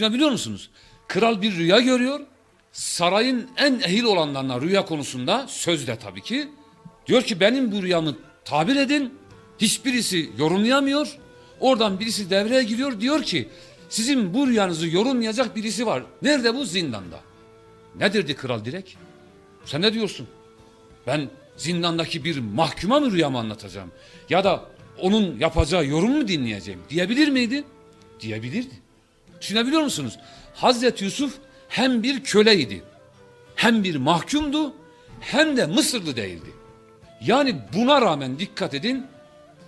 Düşünebiliyor musunuz? Kral bir rüya görüyor. Sarayın en ehil olanlarına rüya konusunda sözde tabii ki. Diyor ki benim bu rüyamı tabir edin. Hiçbirisi yorumlayamıyor. Oradan birisi devreye giriyor. Diyor ki sizin bu rüyanızı yorumlayacak birisi var. Nerede bu? Zindanda. Ne derdi kral direkt? Sen ne diyorsun? Ben zindandaki bir mahkuma mı rüyamı anlatacağım? Ya da onun yapacağı yorum mu dinleyeceğim? Diyebilir miydi? Diyebilirdi. Düşünebiliyor musunuz? Hazreti Yusuf hem bir köleydi, hem bir mahkumdu, hem de Mısırlı değildi. Yani buna rağmen dikkat edin,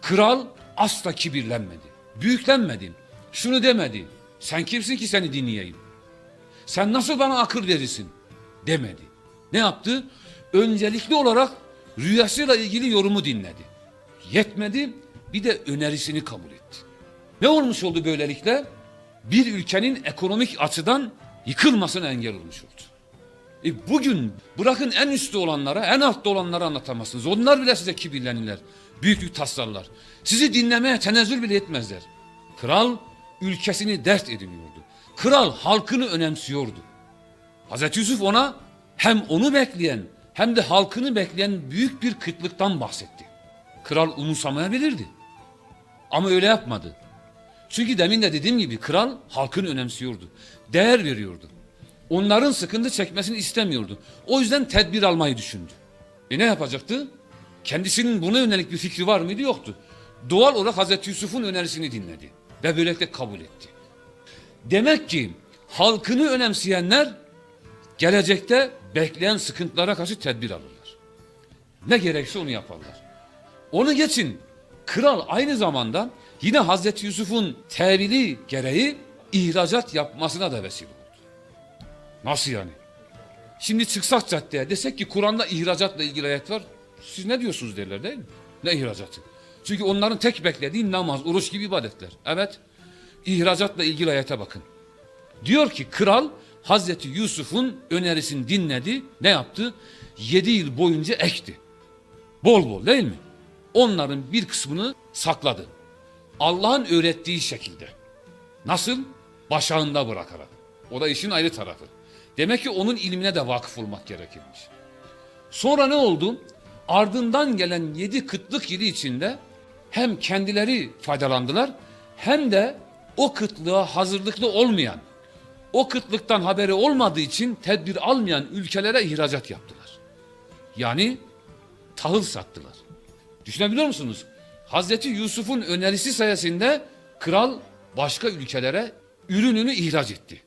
kral asla kibirlenmedi, büyüklenmedi. Şunu demedi, sen kimsin ki seni dinleyeyim? Sen nasıl bana akıl verirsin? Demedi. Ne yaptı? Öncelikli olarak rüyasıyla ilgili yorumu dinledi. Yetmedi, bir de önerisini kabul etti. Ne olmuş oldu böylelikle? Bir ülkenin ekonomik açıdan yıkılmasına engel olmuş oldu. E bugün bırakın en üstte olanlara, en altta olanlara anlatamazsınız. Onlar bile size kibirlenirler. Büyüklük taslarlar. Sizi dinlemeye tenezzül bile etmezler. Kral ülkesini dert ediniyordu. Kral halkını önemsiyordu. Hazreti Yusuf ona hem onu bekleyen hem de halkını bekleyen büyük bir kıtlıktan bahsetti. Kral umursamayabilirdi. Ama öyle yapmadı. Çünkü demin de dediğim gibi kral halkını önemsiyordu. Değer veriyordu. Onların sıkıntı çekmesini istemiyordu. O yüzden tedbir almayı düşündü. E ne yapacaktı? Kendisinin buna yönelik bir fikri var mıydı? Yoktu. Doğal olarak Hazreti Yusuf'un önerisini dinledi. Ve böylelikle kabul etti. Demek ki halkını önemseyenler gelecekte bekleyen sıkıntılara karşı tedbir alırlar. Ne gerekse onu yaparlar. Onu geçin. Kral aynı zamanda yine Hazreti Yusuf'un tevili gereği ihracat yapmasına da vesile oldu. Nasıl yani? Şimdi çıksak caddeye desek ki Kur'an'da ihracatla ilgili ayet var. Siz ne diyorsunuz derler değil mi? Ne ihracatı? Çünkü onların tek beklediği namaz, oruç gibi ibadetler. Evet. İhracatla ilgili ayete bakın. Diyor ki kral Hazreti Yusuf'un önerisini dinledi. Ne yaptı? Yedi yıl boyunca ekti. Bol bol değil mi? Onların bir kısmını sakladı. Allah'ın öğrettiği şekilde. Nasıl? Başağında bırakarak. O da işin ayrı tarafı. Demek ki onun ilmine de vakıf olmak gerekirmiş. Sonra ne oldu? Ardından gelen yedi kıtlık yılı içinde hem kendileri faydalandılar hem de o kıtlığa hazırlıklı olmayan, o kıtlıktan haberi olmadığı için tedbir almayan ülkelere ihracat yaptılar. Yani tahıl sattılar. Düşünebiliyor musunuz? Hazreti Yusuf'un önerisi sayesinde kral başka ülkelere ürününü ihraç etti.